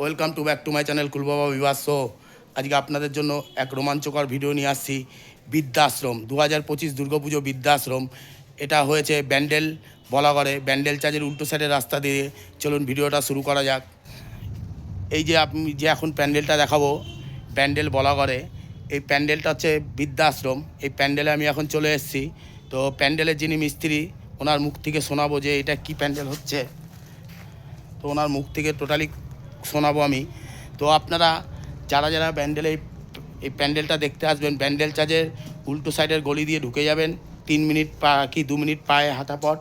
Welcome to back to my channel কুলবাবা বিবাস। Show আজকে আপনাদের জন্য এক রোমাঞ্চকর ভিডিও নিয়ে আসছি, বৃদ্ধাশ্রম দু হাজার পঁচিশ দুর্গাপুজো বৃদ্ধাশ্রম। এটা হয়েছে ব্যান্ডেল বলাগড়ে ব্যান্ডেল চার্জের উল্টো সাইডের রাস্তা দিয়ে। চলুন ভিডিওটা শুরু করা যাক। এই যে আপনি যে এখন প্যান্ডেলটা দেখাবো প্যান্ডেল বলাগড়ে এই প্যান্ডেলটা হচ্ছে বৃদ্ধাশ্রম। এই প্যান্ডেলে আমি এখন চলে এসেছি। তো প্যান্ডেলের যিনি মিস্ত্রি, ওনার মুখ থেকে শোনাবো যে এটা কি প্যান্ডেল হচ্ছে। তো ওনার মুখ থেকে টোটালি শোনাবো আমি। তো আপনারা যারা যারা ব্যান্ডেলে এই- প্যান্ডেলটা দেখতে আসবেন, ব্যান্ডেল চার্জের উল্টো সাইডের গলি দিয়ে ঢুকে যাবেন, তিন মিনিট পা, কি দু মিনিট পায়ে হাঁটা পর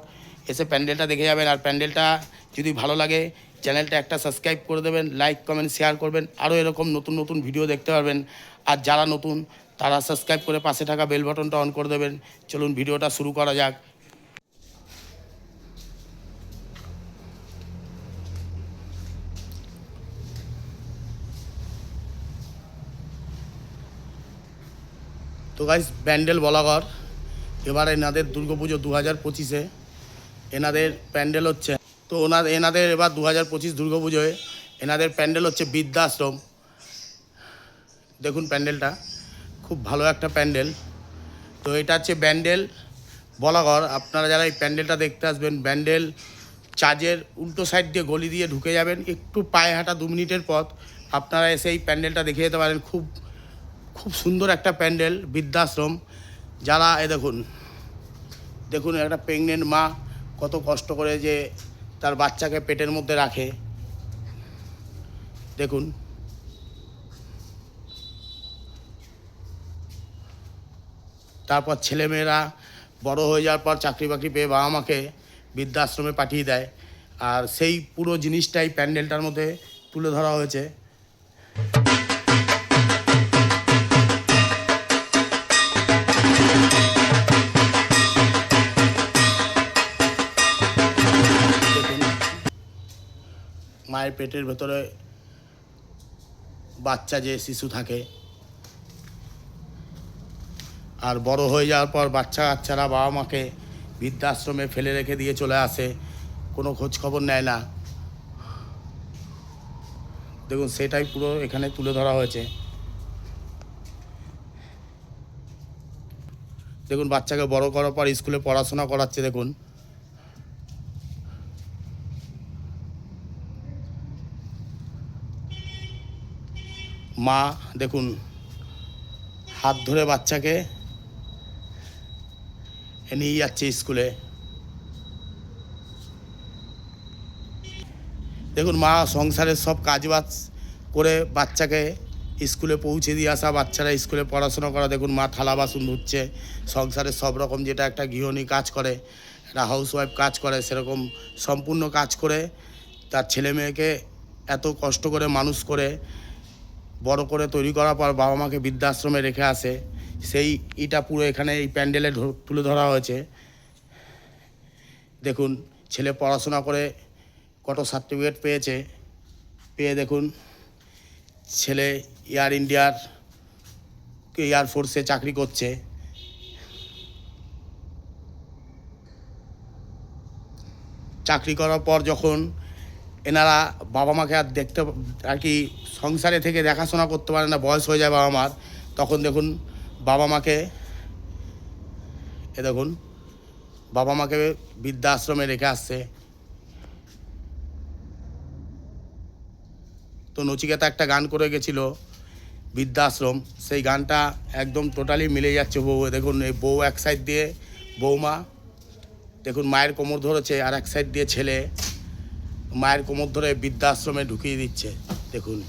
এসে প্যান্ডেলটা দেখে যাবেন। আর প্যান্ডেলটা যদি ভালো লাগে, চ্যানেলটা একটা সাবস্ক্রাইব করে দেবেন, লাইক, কমেন্ট, শেয়ার করবেন, আরও এরকম নতুন নতুন ভিডিও দেখতে পারবেন। আর যারা নতুন, তারা সাবস্ক্রাইব করে পাশে থাকা বেল বাটনটা অন করে দেবেন। চলুন ভিডিওটা শুরু করা যাক। তো গাইস প্যান্ডেল বলাগর এবার এনাদের দুর্গাপুজো দু হাজার পঁচিশে। এনাদের প্যান্ডেল হচ্ছে, তো ওনার, এনাদের এবার দু হাজার পঁচিশ দুর্গাপুজোয় এনাদের প্যান্ডেল হচ্ছে বৃদ্ধাশ্রম। দেখুন প্যান্ডেলটা, খুব ভালো একটা প্যান্ডেল। তো এটা হচ্ছে ব্যান্ডেল বলাগড় আপনারা যারা এই প্যান্ডেলটা দেখতে আসবেন, ব্যান্ডেল চার্জের উল্টো সাইড দিয়ে গলি দিয়ে ঢুকে যাবেন, একটু পায়ে হাঁটা দু মিনিটের পথ। আপনারা এসে এই প্যান্ডেলটা দেখে যেতে পারেন, খুব খুব সুন্দর একটা প্যান্ডেল, বৃদ্ধাশ্রম। যারা এ দেখুন দেখুন একটা প্রেগনেন্ট মা কত কষ্ট করে যে তার বাচ্চাকে পেটের মধ্যে রাখে। দেখুন। তারপর ছেলেমেয়েরা বড় হয়ে যাওয়ার পর চাকরি বাকরি পেয়ে বাবা মাকে বৃদ্ধাশ্রমে পাঠিয়ে দেয়। আর সেই পুরো জিনিসটাই প্যান্ডেলটার মধ্যে তুলে ধরা হয়েছে। মায়ের পেটের ভেতরে বাচ্চা যে শিশু থাকে, আর বড় হয়ে যাওয়ার পর বাচ্চা কাচ্চারা বাবা মাকে বৃদ্ধাশ্রমে ফেলে রেখে দিয়ে চলে আসে, কোনো খবর নেয় না। দেখুন, সেটাই পুরো এখানে তুলে ধরা হয়েছে। দেখুন, বাচ্চাকে বড় করার পর স্কুলে পড়াশোনা করাচ্ছে, দেখুন। মা, দেখুন, হাত ধরে বাচ্চাকে নিয়ে যাচ্ছে স্কুলে। দেখুন মা সংসারের সব কাজবাজ করে বাচ্চাকে স্কুলে পৌঁছে দিয়ে আসা, বাচ্চারা স্কুলে পড়াশোনা করা। দেখুন মা, থালা বাসন ধুচ্ছে সংসারের সব রকম যেটা একটা গৃহিণী কাজ করে, একটা হাউসওয়াইফ কাজ করে, সেরকম সম্পূর্ণ কাজ করে, তার ছেলে মেয়েকে এত কষ্ট করে মানুষ করে বড় করে তৈরি করার পর বাবা মাকে বৃদ্ধাশ্রমে রেখে আসে। সেই ইটা পুরো এখানে এই প্যান্ডেলে তুলে ধরা হয়েছে। দেখুন, ছেলে পড়াশোনা করে কত সার্টিফিকেট পেয়েছে। পেয়ে দেখুন, ছেলে এয়ার ইন্ডিয়ার এয়ারফোর্সে চাকরি করছে। চাকরি করার পর যখন এনারা বাবা মাকে আর দেখতে আর কি সংসারে থেকে দেখাশোনা করতে পারে না, বয়স হয়ে যায় বাবা মার তখন দেখুন বাবা মাকে এ দেখুন বাবা মাকে বৃদ্ধাশ্রমে রেখে আসছে। তো নচিকেতা একটা গান করে গেছিল, বৃদ্ধাশ্রম। সেই গানটা একদম টোটালি মিলে যাচ্ছে বউ। দেখুন, এই বউ এক সাইড দিয়ে বৌমা দেখুন মায়ের কোমর ধরেছে আর এক সাইড দিয়ে ছেলে। মায়ের কোমর ধরে বৃদ্ধাশ্রমে ঢুকিয়ে দিচ্ছে। দেখুন।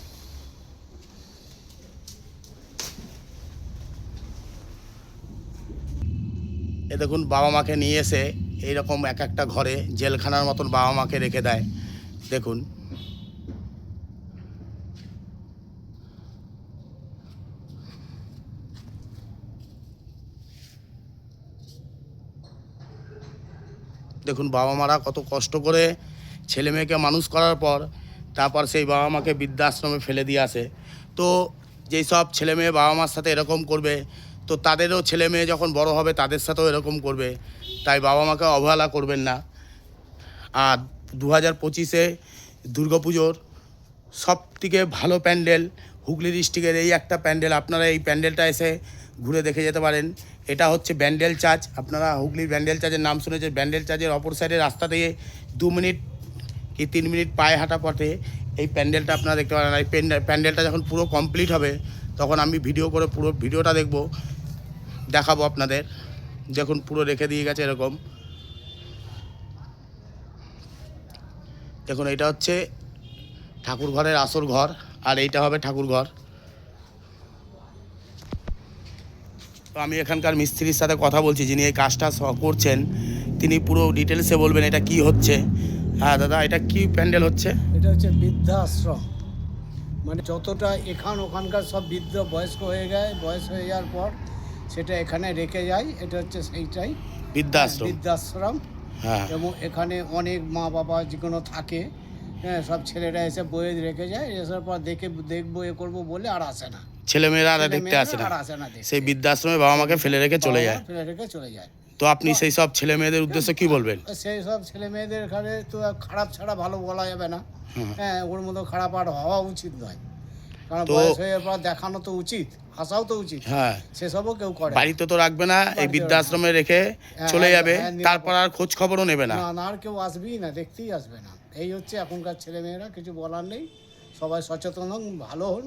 এ দেখুন, বাবা মাকে নিয়ে এসে এইরকম এক একটা ঘরে জেলখানার মতন বাবা মাকে রেখে দেয়। দেখুন। দেখুন, বাবা মারা কত কষ্ট করে ছেলে মেয়েকে মানুষ করার পর তারপর সেই বাবা মাকে বৃদ্ধাশ্রমে ফেলে দিয়ে আসে। তো যেই সব ছেলে মেয়ে বাবা মার সাথে এরকম করবে, তো তাদেরও ছেলে মেয়ে যখন বড় হবে তাদের সাথেও এরকম করবে। তাই বাবা মাকে অবহেলা করবেন না। আর দু হাজার পঁচিশে দুর্গাপুজোর সব থেকে ভালো প্যান্ডেল হুগলি ডিস্ট্রিক্টের এই একটা প্যান্ডেল, আপনারা এই প্যান্ডেলটা এসে ঘুরে দেখে যেতে পারেন। এটা হচ্ছে ব্যান্ডেল চার্চ। আপনারা হুগলির ব্যান্ডেল চার্চের নাম শুনেছেন। ব্যান্ডেল চার্চের অপর সাইডে রাস্তা দিয়ে দু মিনিট কি তিন মিনিট পায়ে হাঁটা পথে এই প্যান্ডেলটা আপনারা দেখতে পারেন। এই প্যান্ডেল প্যান্ডেলটা যখন পুরো কমপ্লিট হবে, তখন আমি ভিডিও করে পুরো ভিডিওটা দেখব, দেখাবো আপনাদের। দেখুন, পুরো রেখে দিয়ে গেছে এরকম। দেখুন, এটা হচ্ছে ঠাকুর ঘরের আসর ঘর, আর এইটা হবে ঠাকুর ঘর। তো আমি এখানকার মিস্ত্রির সাথে কথা বলছি, যিনি এই কাজটা করছেন, তিনি পুরো ডিটেলসে বলবেন এটা কি হচ্ছে। হ্যাঁ দাদা এটা কি প্যান্ডেল হচ্ছে? এটা হচ্ছে বৃদ্ধাশ্রম। মানে যতটা এখান ওখানকার সব বৃদ্ধ বয়স্ক হয়ে যায় বয়স হয়ে যাওয়ার পর সেটা এখানে রেখে যায়। এটা হচ্ছে সেইটাই। বৃদ্ধাশ্রম। বৃদ্ধাশ্রম। হ্যাঁ। এবং এখানে অনেক মা বাবা যে কোনো থাকে হ্যাঁ সব ছেলেরা এসে বয়ে রেখে যায়। এসার পর দেখে দেখব এ করব বলে আর আসে না। ছেলেমেয়েরা আর দেখতে আসে না। আর আসে না দেখতে। সেই বৃদ্ধাশ্রমে বাবা মাকে ফেলে রেখে চলে যায়। ফেলে রেখে চলে যায়। তো আপনি সেই সব ছেলে মেয়েদের উদ্দেশ্যে কি বলবেন? সেই সব ছেলে মেয়েদের এখানে তো খারাপ ছাড়া ভালো বলা যাবে না। হ্যাঁ ওর মতো খারাপ আর হওয়া উচিত নয়। কারণ বয়স হয়ে পর দেখানো তো উচিত হাসাও তো উচিত। হ্যাঁ। সেসবও কেউ করে। বাড়িতে তো রাখবে না এই বৃদ্ধাশ্রমে রেখে হ্যাঁ, চলে যাবে হ্যাঁ, তারপর আর খোঁজ খবরও নেবে না। না আর কেউ আসবেই না দেখতেই আসবে না। এই হচ্ছে এখনকার ছেলে মেয়েরা কিছু বলার নেই। সবাই সচেতন হন ভালো হন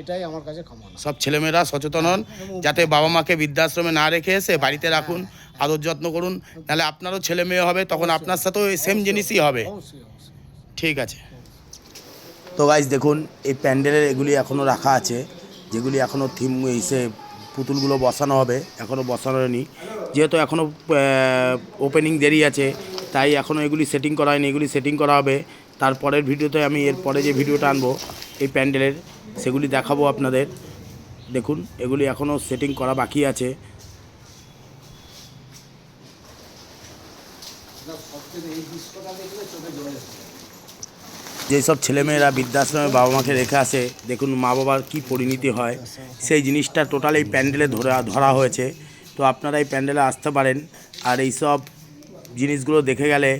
এটাই আমার কাছে ক্ষমা সব ছেলেমেয়েরা সচেতন হন যাতে বাবা মাকে বৃদ্ধাশ্রমে না রেখে এসে বাড়িতে রাখুন আদর যত্ন করুন নাহলে আপনারও ছেলে মেয়ে হবে তখন আপনার সাথেও সেম জিনিসই হবে। ঠিক আছে। তো গাইজ দেখুন এই প্যান্ডেলের এগুলি এখনও রাখা আছে যেগুলি এখনও থিম এসে পুতুলগুলো বসানো হবে এখনও বসানো হয়নি। যেহেতু এখনও ওপেনিং দেরি আছে তাই এখনও এগুলি সেটিং করা হয়নি এগুলি সেটিং করা হবে। তারপরের ভিডিওতে আমি এর পরে যে ভিডিওটা আনব এই প্যান্ডেলের, সেগুলি দেখাবো আপনাদের। দেখুন, এগুলি এখনও সেটিং করা বাকি আছে। যেসব ছেলেমেয়েরা বৃদ্ধাশ্রমে বাবা মাকে রেখে আসে, দেখুন মা বাবার কী পরিণতি হয়। সেই জিনিসটা টোটাল এই প্যান্ডেলে ধরা ধরা হয়েছে। তো আপনারা এই প্যান্ডেলে আসতে পারেন। আর এই সব জিনিসগুলো দেখে গেলে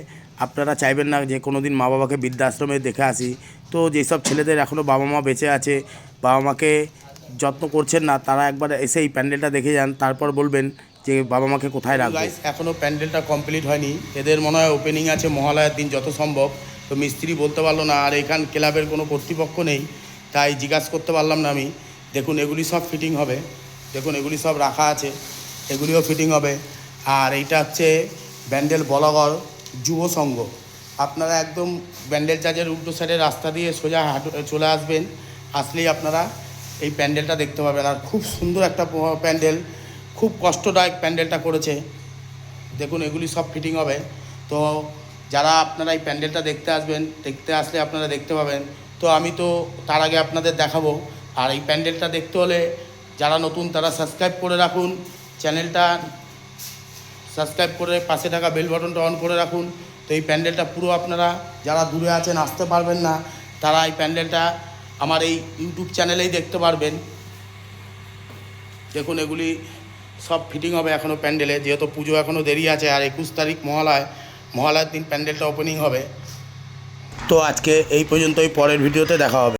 আপনারা চাইবেন না যে কোনো দিন মা বাবাকে বৃদ্ধাশ্রমে দেখে আসি। তো যেসব ছেলেদের এখনও বাবা মা বেঁচে আছে বাবা মাকে যত্ন করছেন না তারা একবার এসে এই প্যান্ডেলটা দেখে যান তারপর বলবেন যে বাবা মাকে কোথায় রাখবে। এখনও প্যান্ডেলটা কমপ্লিট হয়নি। এদের মনে হয় ওপেনিং আছে মহালয়ার দিন যত সম্ভব। তো মিস্ত্রি বলতে পারল না আর এখান ক্লাবের কোনো কর্তৃপক্ষ নেই তাই জিজ্ঞাসা করতে পারলাম না আমি। দেখুন এগুলি সব ফিটিং হবে। দেখুন এগুলি সব রাখা আছে এগুলিও ফিটিং হবে। আর এইটা হচ্ছে ব্যান্ডেল বলাগড় যুব সংঘ। আপনারা একদম ব্যান্ডেল চার্জের উল্টো সাইডে রাস্তা দিয়ে সোজা হাঁটু চলে আসবেন। আসলেই আপনারা এই প্যান্ডেলটা দেখতে পাবেন। আর খুব সুন্দর একটা প্যান্ডেল। খুব কষ্টদায়ক প্যান্ডেলটা করেছে। দেখুন, এগুলি সব ফিটিং হবে। তো যারা আপনারা এই প্যান্ডেলটা দেখতে আসবেন, দেখতে আসলে আপনারা দেখতে পাবেন। তো আমি তো তার আগে আপনাদের দেখাবো। আর এই প্যান্ডেলটা দেখতে হলে যারা নতুন, তারা সাবস্ক্রাইব করে রাখুন। চ্যানেলটা সাবস্ক্রাইব করে পাশে থাকা বেল বাটনটা অন করে রাখুন। তো এই প্যান্ডেলটা পুরো আপনারা যারা দূরে আছেন আসতে পারবেন না, তারা এই প্যান্ডেলটা আমার এই ইউটিউব চ্যানেলেই দেখতে পারবেন। দেখুন, এগুলি সব ফিটিং হবে এখনও প্যান্ডেলে, যেহেতু পুজো এখনও দেরি আছে আর একুশ তারিখ মহালয়, মহালয়ার দিন প্যান্ডেলটা ওপেনিং হবে। তো আজকে এই পর্যন্তই, পরের ভিডিওতে দেখা হবে।